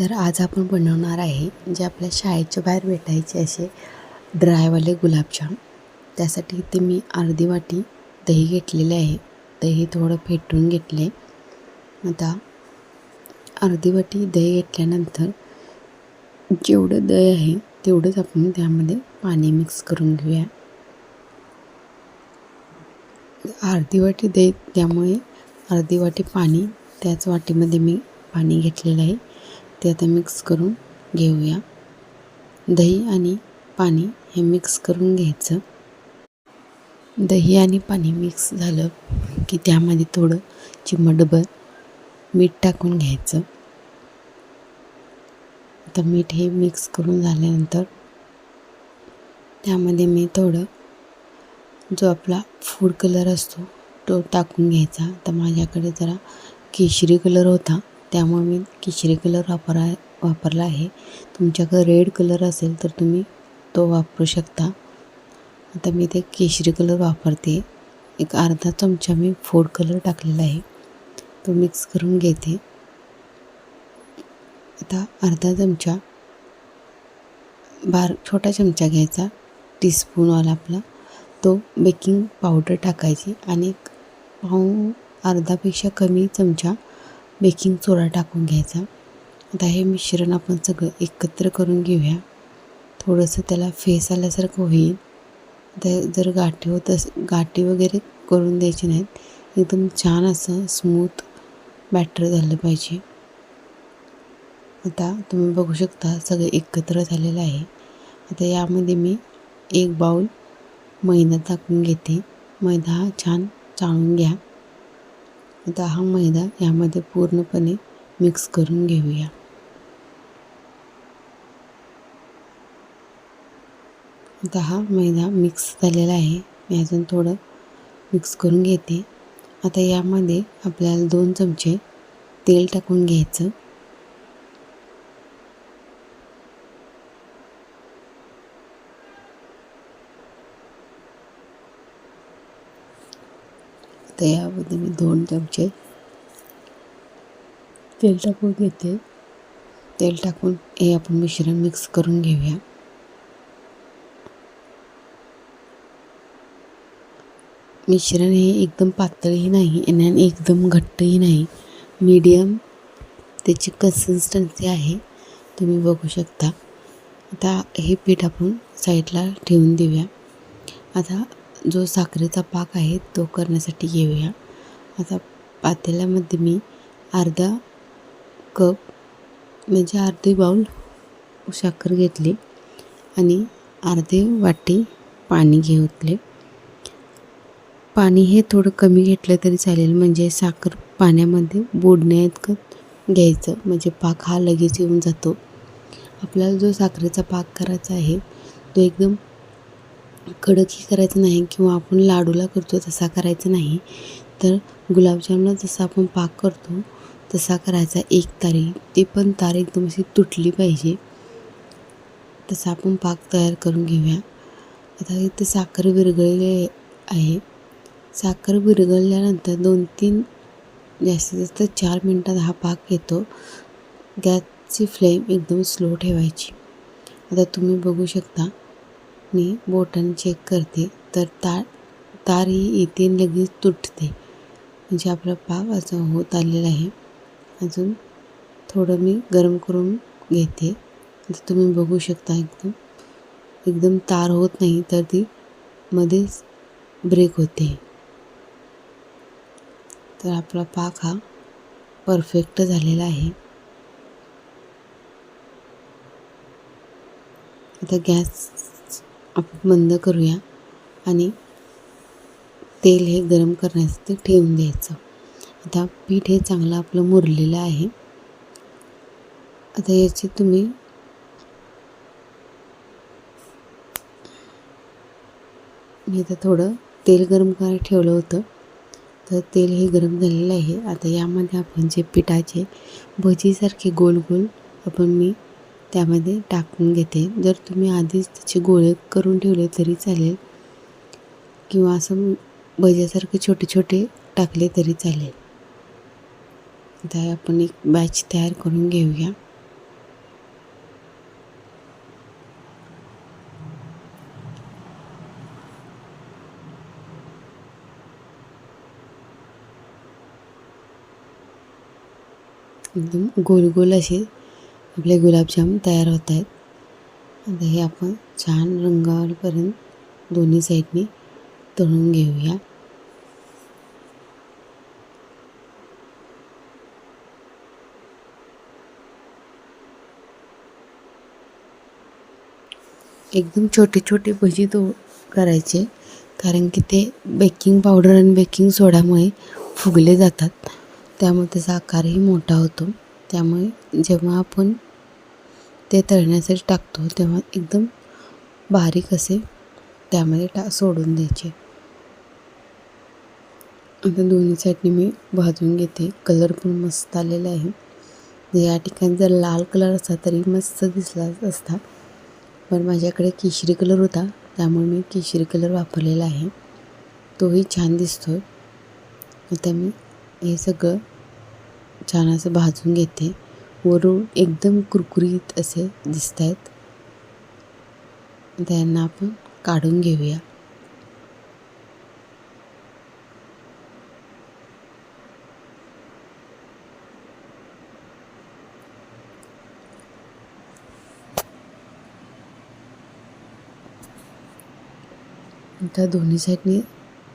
तर आज आपण बनवणार आहे जे आपल्या शाळेच्या बाहेर भेटायचे असे ड्रायवाले गुलाबजाम. त्यासाठी इथे मी अर्धी वाटी दही घेतलेले आहे. दही थोडं फेटून घेतले. आता अर्धी वाटी दही घेतल्यानंतर जेवढं दही आहे तेवढंच आपण त्यामध्ये पाणी मिक्स करून घेऊया. अर्धी वाटी दही त्यामुळे अर्धी वाटी पाणी त्याच वाटीमध्ये मी पाणी घेतलेलं आहे. ते आता मिक्स करून घेऊया. दही आणि पाणी हे मिक्स करून घ्यायचं. दही आणि पाणी मिक्स झालं की त्यामध्ये थोडं चिमटभर मीठ टाकून घ्यायचं. आता मीठ हे मिक्स करून झाल्यानंतर त्यामध्ये मी थोडं जो आपला फूड कलर असतो तो टाकून घ्यायचा. तर माझ्याकडे जरा केशरी कलर होता. त्यामुळे मी केशरी कलर वापरा वापरला आहे. तुमच्याकडे रेड कलर असेल तर तुम्ही तो वापरू शकता. आता मी ते केशरी कलर वापरते. एक अर्धा चमचा मी फूड कलर टाकलेला आहे. तो मिक्स करून घेते. आता अर्धा चमचा बार छोटा चमचा घ्यायचा. टीस्पूनवाला आपला. तो बेकिंग पावडर टाकायची आणि एक पाऊ अर्धापेक्षा कमी चमचा बेकिंग सोडा टाकून घ्यायचा. आता हे मिश्रण आपण सगळं एकत्र करून घेऊया. थोडंसं त्याला फेस आल्यासारखं होईल. आता जर गाठी होत अस गाठी वगैरे करून द्यायची नाहीत एकदम छान असं स्मूथ बॅटर झालं पाहिजे. आता तुम्ही बघू शकता सगळं एकत्र झालेलं आहे. आता यामध्ये मी एक बाऊल मैदा टाकून घेते. मैदा हा छान चाळून घ्या. आता हा मैदा यामध्ये पूर्णपणे मिक्स करून घेऊया. आता हा मैदा मिक्स झालेला आहे. मी अजून थोडं मिक्स करून घेते. आता यामध्ये आपल्याला दोन चमचे तेल टाकून घ्यायचं. तर यामध्ये मी दोन चमचे तेल टाकून घेते. तेल टाकून हे आपण मिश्रण मिक्स करून घेऊया. मिश्रण हे एकदम पातळही नाही आणि एकदम घट्टही नाही. मीडियम त्याची कन्सिस्टन्सी आहे. तुम्ही बघू शकता. आता हे पीठ आपण साईडला ठेवून देऊया. आता जो साखरेचा पाक आहे तो करण्यासाठी घेऊया आता पातेल्यामध्ये मी अर्धा कप म्हणजे अर्धी बाऊल साखर घेतली आणि अर्धे वाटी पाणी घेतले. पाणी हे थोडं कमी घेतलं तरी चालेल म्हणजे साखर पाण्यामध्ये बुडण्याइतकं घ्यायचं म्हणजे पाक हा लगेच येऊन जातो. आपल्याला जो साखरेचा पाक करायचा आहे तो एकदम कडकही करायचं नाही किंवा आपण लाडूला करतो तसा करायचा नाही तर गुलाबजामला जसा आपण पाक करतो तसा करायचा एक तारी ती पण तार एकदम अशी तुटली पाहिजे. तसा आपण पाक तयार करून घेऊया. आता इथे साखर विरघळले आहे. साखर विरघळल्यानंतर दोन तीन जास्तीत जास्त चार मिनटात हा पाक येतो. गॅसची फ्लेम एकदम स्लो ठेवायची. आता तुम्ही बघू शकता मी बोटाने चेक करते तर तार तार ही येते लगेच तुटते. म्हणजे आपला पाक असं होत आलेला आहे. अजून थोडं मी गरम करून घेते. तर तुम्ही बघू शकता एकदम. एकदम तार होत नाही तर ती मध्येच ब्रेक होते. तर आपला पाक हा परफेक्ट झालेला आहे. आता गॅस आपण बंद करूया आणि तेल हे गरम करण्यासाठी ठेवून द्यायचं. आता पीठ हे चांगलं आपलं मुरलेलं आहे. आता याची तुम्ही मी आता थोडं तेल गरम करायला ठेवलं होतं. तर तेल हे गरम झालेलं आहे. आता यामध्ये आपण जे पिठाचे भजीसारखे गोल गोल आपण मी त्यामध्ये टाकून घेते. जर तुम्ही आधीच त्याचे गोळे करून ठेवले तरी चालेल. किंवा असं भज्यासारखे छोटे छोटे टाकले तरी चालेल. आता आपण एक बॅच तयार करून घेऊया. एकदम गोल गोल असे आपले गुलाबजाम तयार होत आहेत. आता हे आपण छान रंगावरपर्यंत दोन्ही साईडने तळून घेऊया. एकदम छोटे छोटे भजी तो करायचे कारण की ते बेकिंग पावडर आणि बेकिंग सोड्यामुळे फुगले जातात. त्यामुळे त्याचा आकारही मोठा होतो. त्यामुळे जेव्हा आपण ते तळण्यासाठी टाकतो तेव्हा एकदम बारीक असे त्यामध्ये टा सोडून द्यायचे. आता दोन्ही साईडने मी भाजून घेते. कलर पण मस्त आलेला आहे. म्हणजे या ठिकाणी जर लाल कलर असता तरी मस्त दिसला असता. पण माझ्याकडे केशरी कलर होता त्यामुळे मी केशरी कलर वापरलेला आहे. तोही छान दिसतो आहे आता मी हे सगळं छान असं भाजून घेते. वरून एकदम कुरकुरीत असे दिसत आहेत त्यांना आपण काढून घेऊया. त्या दोन्ही साईडनी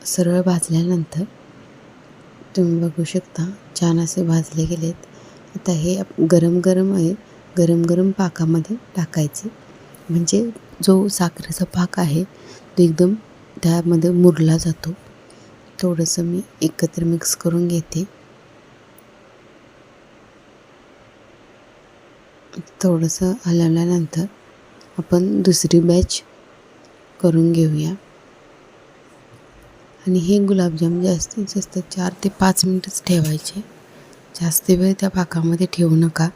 सरळ भाजल्यानंतर तुम्ही बघू शकता छान असे भाजले गेलेत. आता हे गरम गरम आहे. गरम गरम पाकामध्ये टाकायचे. म्हणजे जो साखरेचा पाक आहे तो एकदम त्यामध्ये मुरला जातो. थोडंसं मी एकत्र मिक्स करून घेते. थोडंसं हलवल्यानंतर आपण दुसरी बॅच करून घेऊया. आणि हे गुलाबजाम जास्तीत जास्त चार ते पाच मिनटच ठेवायचे. जास्त वेळ त्या पाकामध्ये ठेवू नका.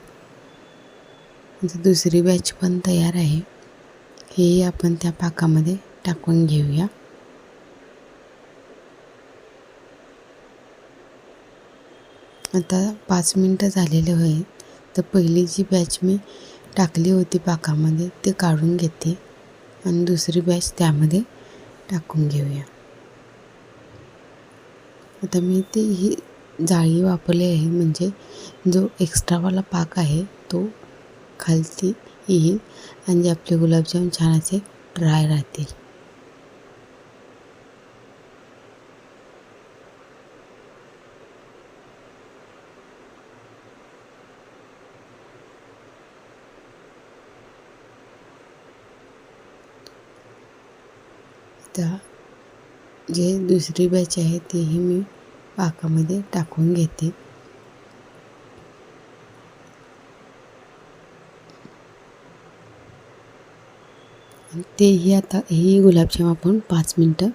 दुसरी बॅच पण तयार आहे. हे आपण त्या पाकामध्ये टाकून घेऊया. आता पाच मिनटं झालेले होईल. तर पहिली जी बॅच मी टाकली होती पाकामध्ये ते काढून घेते. आणि दुसरी बॅच त्यामध्ये टाकून घेऊया. आता मी ते ही जाळी वापरली आहे म्हणजे जो एक्स्ट्रावाला पाक आहे तो खालती येईल आणि जे आपले गुलाबजाम छान असे ड्राय राहतील. आता जे दुसरी बॅच आहे तीही मी पाकामध्ये टाकून घेते. तेही आता ही गुलाबजाम आपण पाच मिनटं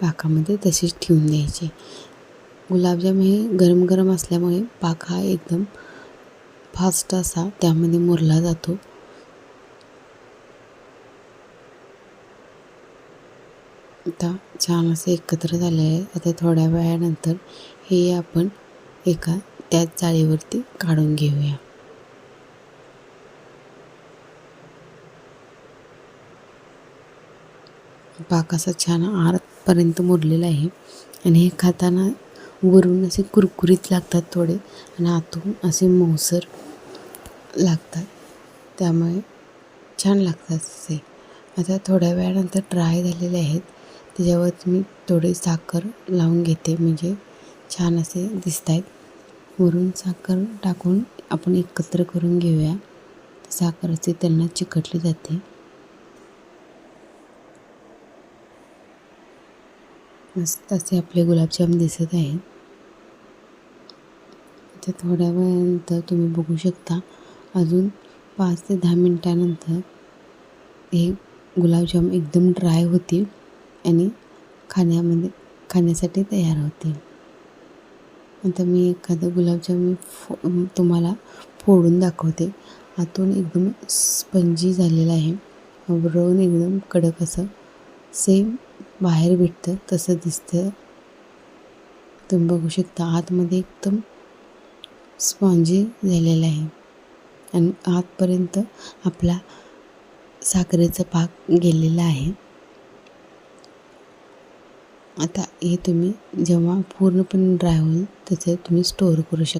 पाकामध्ये तसेच ठेवून द्यायचे. गुलाबजाम हे गरम गरम असल्यामुळे पाक हा एकदम फास्ट असा त्यामध्ये मुरला जातो. आता छान असे एकत्र झाले आहे. आता थोड्या वेळानंतर हे आपण एका त्याच जाळीवरती काढून घेऊया. पाक असा छान आरपर्यंत मुरलेला आहे. आणि हे खाताना वरून असे कुरकुरीत लागतात थोडे आणि आतून असे मऊसर लागतात. त्यामुळे छान लागतात असे. आता थोड्या वेळानंतर ड्राय झालेले आहेत. त्याच्यावर मी थोडे साखर लावून घेते. म्हणजे छान असे दिसत आहेत वरून साखर टाकून आपण एकत्र करून घेऊया. साखर असे त्यांना चिकटली जाते. मस्त असे आपले गुलाबजाम दिसत आहेत. ते थोड्या वेळानंतर तुम्ही बघू शकता. अजून पाच ते दहा मिनटानंतर हे गुलाबजाम एकदम ड्राय होतील. आणि खाण्यामध्ये खाण्यासाठी तयार होतील आता मी एखादं गुलाबजाम मी फो तुम्हाला फोडून दाखवते. आतून एकदम स्पंजी झालेलं आहे. रोन एकदम कडक असं सेम बाहेर भेटतं तसं दिसतं. तुम्ही बघू शकता आतमध्ये एकदम स्पॉन्जी झालेलं आहे. आणि आतपर्यंत आपला साखरेचा पाक गेलेला आहे. आता हे तुम्ही जेव्हा पूर्णपणे ड्राय होईल त्याचे तुम्ही स्टोअर करू शकता.